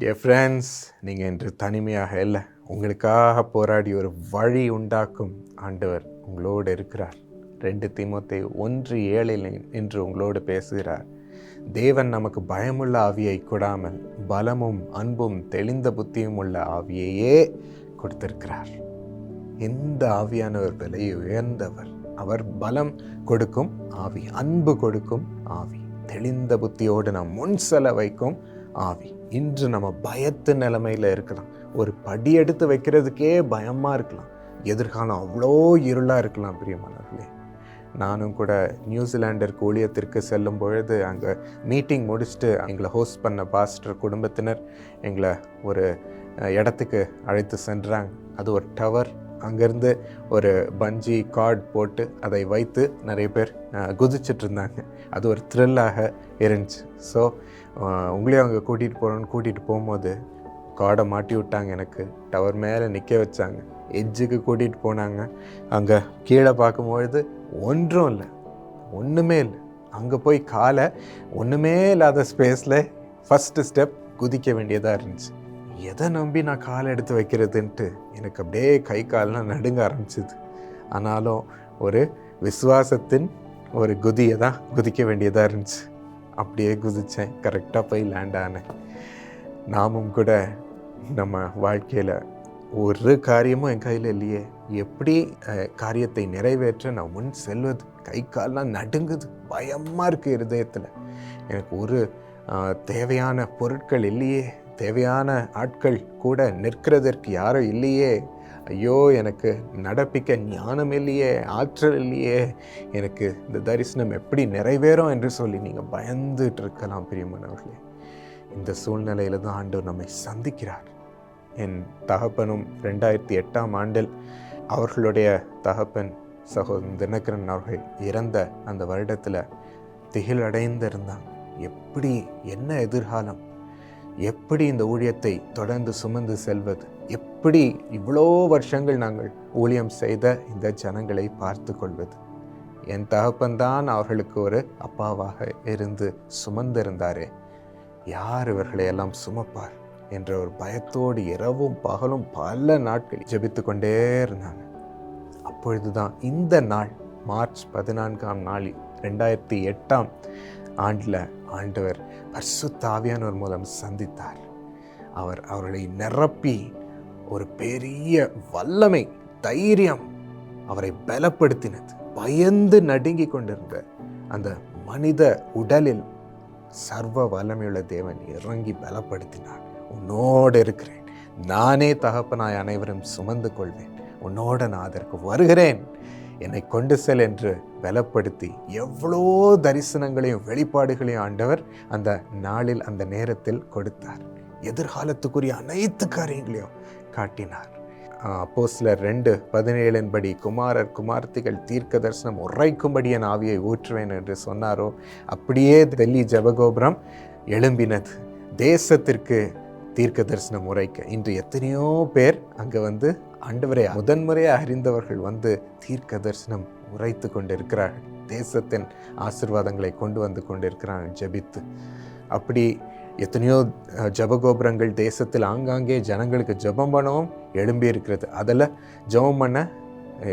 Dear friends நீங்கள் இன்று தனிமையாக இல்லை. உங்களுக்காக போராடி ஒரு வழி உண்டாக்கும் ஆண்டவர் உங்களோடு இருக்கிறார். ரெண்டு திமுத்தை ஒன்று ஏழில் இன்று உங்களோடு பேசுகிறார். தேவன் நமக்கு பயமுள்ள ஆவியை கொடாமல் பலமும் அன்பும் தெளிந்த புத்தியும் உள்ள ஆவியையே கொடுத்திருக்கிறார். எந்த ஆவியானவர் விலை உயர்ந்தவர்? அவர் பலம் கொடுக்கும் ஆவி அன்பு கொடுக்கும் ஆவி. தெளிந்த புத்தியோடு நாம் முன் செல வைக்கும் ஆவி. இன்று நம்ம பயத்து நிலைமையில் இருக்கலாம். ஒரு படி எடுத்து வைக்கிறதுக்கே பயமாக இருக்கலாம். எதிர்காலம் அவ்வளோ இருளாக இருக்கலாம் பிரியமானவர்களே நானும் கூட நியூசிலாண்டருக்கு ஊழியத்திற்கு செல்லும் பொழுது அங்கே மீட்டிங் முடிச்சுட்டு எங்களை ஹோஸ்ட் பண்ண பாஸ்டர் குடும்பத்தினர் எங்களை ஒரு இடத்துக்கு அழைத்து சென்றாங்க. அது ஒரு டவர். அங்கேருந்து ஒரு பஞ்சி கார்டு போட்டு அதை வைத்து நிறைய பேர் குதிச்சுட்டு குதிச்சிட்டு இருந்தாங்க. அது ஒரு த்ரில்லாக இருந்துச்சு. ஸோ உங்களையும் அங்கே கூட்டிகிட்டு போகிறோன்னு கூட்டிகிட்டு போகும்போது கார்டை மாட்டி விட்டாங்க எனக்கு. டவர் மேலே நிற்க வச்சாங்க. எஜ்ஜுக்கு கூட்டிகிட்டு போனாங்க. அங்கே கீழே பார்க்கும்பொழுது ஒன்றும் இல்லை. ஒன்றுமே இல்லை. அங்கே போய் காலை ஒன்றுமே இல்லாத ஸ்பேஸில் ஃபஸ்ட்டு ஸ்டெப் குதிக்க வேண்டியதாக இருந்துச்சு. எதை நம்பி நான் காலை எடுத்து வைக்கிறதுன்ட்டு எனக்கு அப்படியே கை கால்லாம் நடுங்க ஆரம்பிச்சிது. ஆனாலும் ஒரு விசுவாசத்தின் ஒரு குதியை தான் குதிக்க வேண்டியதாக இருந்துச்சு. அப்படியே குதித்தேன் கரெக்டாக போய் லேண்ட் ஆனேன். நாமும் கூட நம்ம வாழ்க்கையில் ஒரு காரியமும் என் கையில் இல்லையே. எப்படி காரியத்தை நிறைவேற்ற நான் முன் செல்வது? கை கால்லாம் நடுங்குது. பயமாக இருக்குது இருதயத்தில். எனக்கு ஒரு தேவையான பொருட்கள் இல்லையே. தேவையான ஆட்கள் கூட நிற்கிறதற்கு யாரும் இல்லையே. ஐயோ எனக்கு நடப்பிக்க ஞானம் இல்லையே ஆற்றல் இல்லையே. எனக்கு இந்த தரிசனம் எப்படி நிறைவேறும் என்று சொல்லி நீங்கள் பயந்துட்டு இருக்கலாம் பிரியமானவர்களே இந்த சூழ்நிலையில் தான் ஆண்டவர் நம்மை சந்திக்கிறார். என் தகப்பனும் ரெண்டாயிரத்தி எட்டாம் ஆண்டில் அவர்களுடைய தகப்பன் சகோதரன் தினகரன் அவர்கள் இறந்த அந்த வருடத்தில் திகிலடைந்திருந்தாங்க எப்படி என்ன எதிர்காலம்? எப்படி இந்த ஊழியத்தை தொடர்ந்து சுமந்து செல்வது? எப்படி இவ்வளோ வருஷங்கள் நாங்கள் ஊழியம் செய்த இந்த ஜனங்களை பார்த்து கொள்வது? என் தகப்பன்தான் அவர்களுக்கு ஒரு அப்பாவாக இருந்து சுமந்திருந்தாரே. யார் இவர்களை எல்லாம் சுமப்பார் என்ற ஒரு பயத்தோடு இரவும் பகலும் பல நாட்கள் ஜெபித்து கொண்டே இருந்தாங்க. அப்பொழுதுதான் இந்த நாள் மார்ச் பதினான்காம் நாளில் ரெண்டாயிரத்தி எட்டாம் ஆண்டில் ஆண்டவர் பர்சுத்தாவியானவர் மூலம் சந்தித்தார். அவர் அவர்களை நிரப்பி ஒரு பெரிய வல்லமை தைரியம் அவரை பலப்படுத்தினது. பயந்து நடுங்கி கொண்டிருந்த அந்த மனித உடலில் சர்வ வல்லமையுள்ள தேவன் இறங்கி பலப்படுத்தினார். உன்னோடு இருக்கிறேன். நானே தகப்பனாய் அனைவரும் சுமந்து கொள்வேன். உன்னோட நான் அதற்கு வருகிறேன். என்னை கொண்டு செல் என்று பலப்படுத்தி எவ்வளோ தரிசனங்களையும் வெளிப்பாடுகளையும் ஆண்டவர் அந்த நாளில் அந்த நேரத்தில் கொடுத்தார். எதிர்காலத்துக்குரிய அனைத்து காரியங்களையும் காட்டினார். அப்போ சில ரெண்டு பதினேழின் படி குமாரர் குமார்த்திகள் தீர்க்க தரிசனம் உரைக்கும்படி என் ஆவியை ஊற்றுவேன் என்று சொன்னாரோ அப்படியே டெல்லி ஜபகோபுரம் எழும்பினது. தேசத்திற்கு தீர்க்க தரிசனம் உரைக்க இன்று எத்தனையோ பேர் அங்கே வந்து ஆண்டவரை முதன்முறையாக அறிந்தவர்கள் வந்து தீர்க்க தரிசனம் உரைத்து கொண்டிருக்கிறார்கள் தேசத்தின் ஆசிர்வாதங்களை கொண்டு வந்து கொண்டிருக்கிறார்கள் ஜெபித்து. அப்படி எத்தனையோ ஜபகோபுரங்கள் தேசத்தில் ஆங்காங்கே ஜனங்களுக்கு ஜபம் பண்ணவும் எழும்பி இருக்கிறது அதில் ஜபம் பண்ண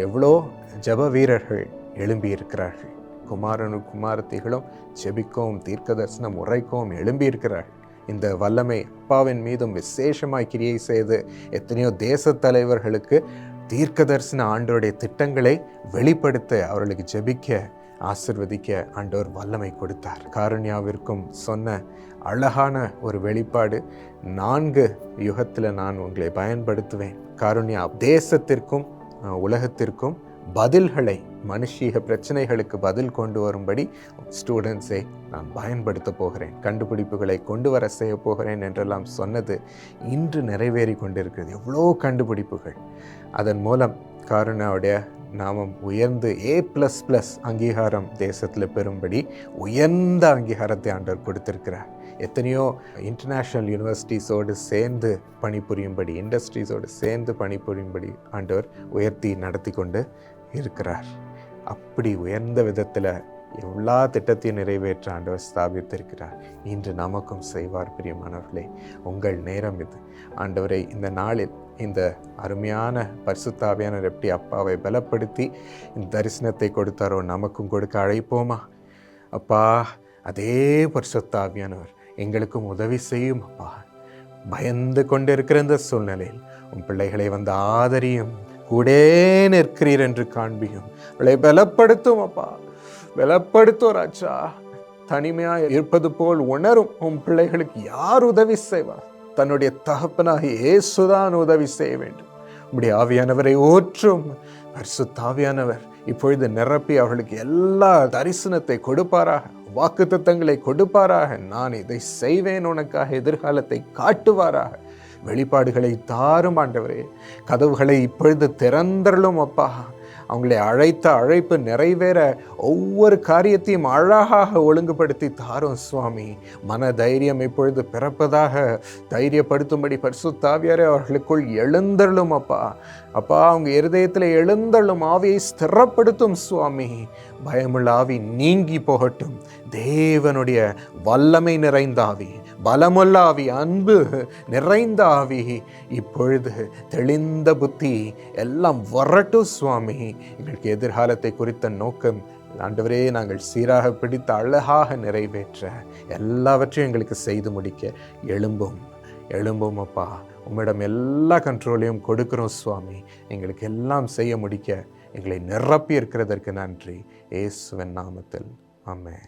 எவ்வளோ ஜெப வீரர்கள் எழும்பி இருக்கிறார்கள் குமாரனு குமாரத்திகளும் ஜெபிக்கவும் தீர்க்க தரிசனம் உரைக்கவும் எழும்பி இருக்கிறார்கள் இந்த வல்லமை அப்பாவின் மீதும் விசேஷமாய் கிரியை செய்து எத்தனையோ தேச தலைவர்களுக்கு தீர்க்க தரிசன ஆண்டோருடைய திட்டங்களை வெளிப்படுத்த அவர்களுக்கு ஜெபிக்க ஆசிர்வதிக்க ஆண்டவர் வல்லமை கொடுத்தார். காருண்யாவிற்கும் சொன்ன அழகான ஒரு வெளிப்பாடு நான்கு யுகத்தில் நான் உங்களை பயன்படுத்துவேன். காருண்யா தேசத்திற்கும் உலகத்திற்கும் பதில்களை மனுஷீக பிரச்சனைகளுக்கு பதில் கொண்டு வரும்படி ஸ்டூடெண்ட்ஸை நான் பயன்படுத்த போகிறேன். கண்டுபிடிப்புகளை கொண்டு வர செய்ய போகிறேன் என்றெல்லாம் சொன்னது இன்று நிறைவேறி கொண்டிருக்கிறது. எவ்வளோ கண்டுபிடிப்புகள். அதன் மூலம் கருணாவுடைய நாமம் உயர்ந்து ஏ ப்ளஸ் ப்ளஸ் அங்கீகாரம் தேசத்தில் பெறும்படி உயர்ந்த அங்கீகாரத்தை ஆண்டவர் கொடுத்திருக்கிறார். எத்தனையோ இன்டர்நேஷ்னல் யூனிவர்சிட்டிஸோடு சேர்ந்து பணிபுரியும்படி இண்டஸ்ட்ரீஸோடு சேர்ந்து பணிபுரியும்படி ஆண்டவர் உயர்த்தி நடத்தி கொண்டு இருக்கிறார். அப்படி உயர்ந்த விதத்தில் எல்லா திட்டத்தையும் நிறைவேற்ற ஆண்டவர் ஸ்தாபித்திருக்கிறார். இன்று நமக்கும் செய்வார் பிரியமானவர்களே. உங்கள் நேரம் இது. ஆண்டவரை இந்த நாளில் இந்த அருமையான பரிசுத்தாவியான எப்படி அப்பாவை பலப்படுத்தி இந்த தரிசனத்தை கொடுத்தாரோ நமக்கும் கொடுக்க அழைப்போமா? அப்பா அதே பரிசுத்தாவியானவர் எங்களுக்கும் உதவி செய்யும் அப்பா பயந்து கொண்டிருக்கிற இந்த சூழ்நிலையில் உன் பிள்ளைகளை வந்து ஆதரியும். கூடே நிற்கிறீர் என்று காண்பியும். அவளை பலப்படுத்தும் அப்பா. பலப்படுத்தும் ராஜா. தனிமையாக இருப்பது போல் உணரும் உன் பிள்ளைகளுக்கு யார் உதவி செய்வார்? தன்னுடைய தகப்பனாக இயேசுதான் உதவி செய்ய வேண்டும். உம்முடைய ஆவியானவரை ஊற்றும் பரிசுத்தாவியானவர் இப்பொழுது நிரப்பி அவர்களுக்கு எல்லா தரிசனத்தை கொடுப்பாராக. வாக்கு கொடுப்பாராக. நான் இதை செய்வேன். உனக்காக எதிர்காலத்தை காட்டுவாராக. வெளிப்பாடுகளை தாரும் ஆண்டவரே. கதவுகளை இப்பொழுது திறந்தருளும் அப்பா. அவங்களை அழைத்த அழைப்பு நிறைவேற ஒவ்வொரு காரியத்தையும் அழகாக ஒழுங்குபடுத்தி தாரும் சுவாமி. மன தைரியம் இப்பொழுது பிறப்பதாக தைரியப்படுத்தும்படி பரிசுத்தாவியாரே அவர்களுக்குள் எழுந்தள்ளும் அப்பா. அப்பா அவங்க இருதயத்தில் எழுந்தள்ளும் ஆவியை ஸ்திரப்படுத்தும் சுவாமி. பயமுள்ள ஆவி நீங்கி போகட்டும். தேவனுடைய வல்லமை நிறைந்த ஆவி. பலமுள்ள ஆவி அன்பு நிறைந்த ஆவி. இப்பொழுது தெளிந்த புத்தி எல்லாம் வரட்டும் சுவாமி. எங்களுக்கு எதிர்காலத்தை குறித்த நோக்கம் ஆண்டவரே நாங்கள் சீராக பிடித்து அழகாக நிறைவேற்ற எல்லாவற்றையும் எங்களுக்கு செய்து முடிக்க எழும்பும் எழும்பும் அப்பா. உம்மிடம் எல்லா கண்ட்ரோலையும் கொடுக்கிறோம் சுவாமி. எங்களுக்கு எல்லாம் செய்ய முடிக்க எங்களை நிரப்பி இருக்கிறதற்கு நன்றி. ஏசுவன் நாமத்தில். ஆமென்.